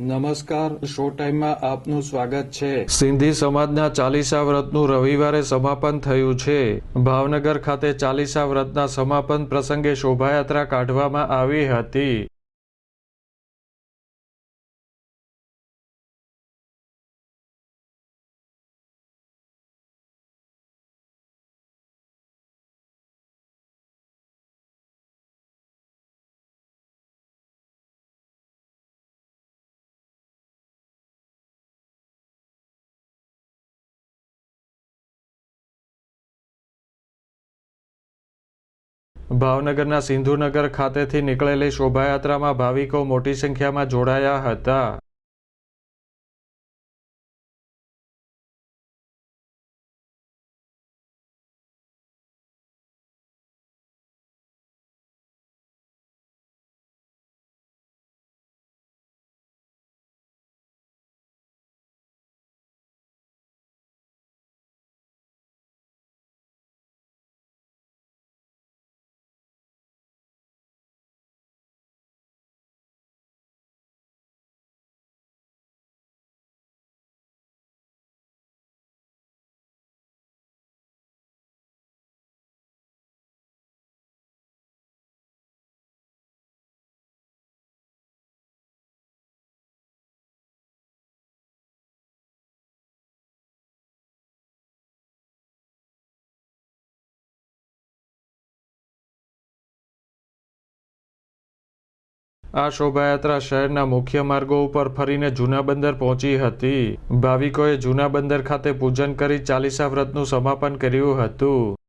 નમસ્કાર, શો ટાઈમમાં આપનું સ્વાગત છે. સિંધી સમાજના ચાલીસા વ્રતનું રવિવારે સમાપન થયું છે. ભાવનગર ખાતે ચાલીસા વ્રતના સમાપન પ્રસંગે શોભાયાત્રા કાઢવામાં આવી હતી. ભાવનગરના સિંધુનગર ખાતેથી નીકળેલી શોભાયાત્રામાં ભાવિકો મોટી સંખ્યામાં જોડાયા હતા. આ શોભાયાત્રા શહેરના મુખ્ય માર્ગો ઉપર ફરીને જૂના બંદર પહોંચી હતી. ભાવિકોએ જૂના બંદર ખાતે પૂજન કરી ચાલીસા વ્રતનું સમાપન કર્યું હતું.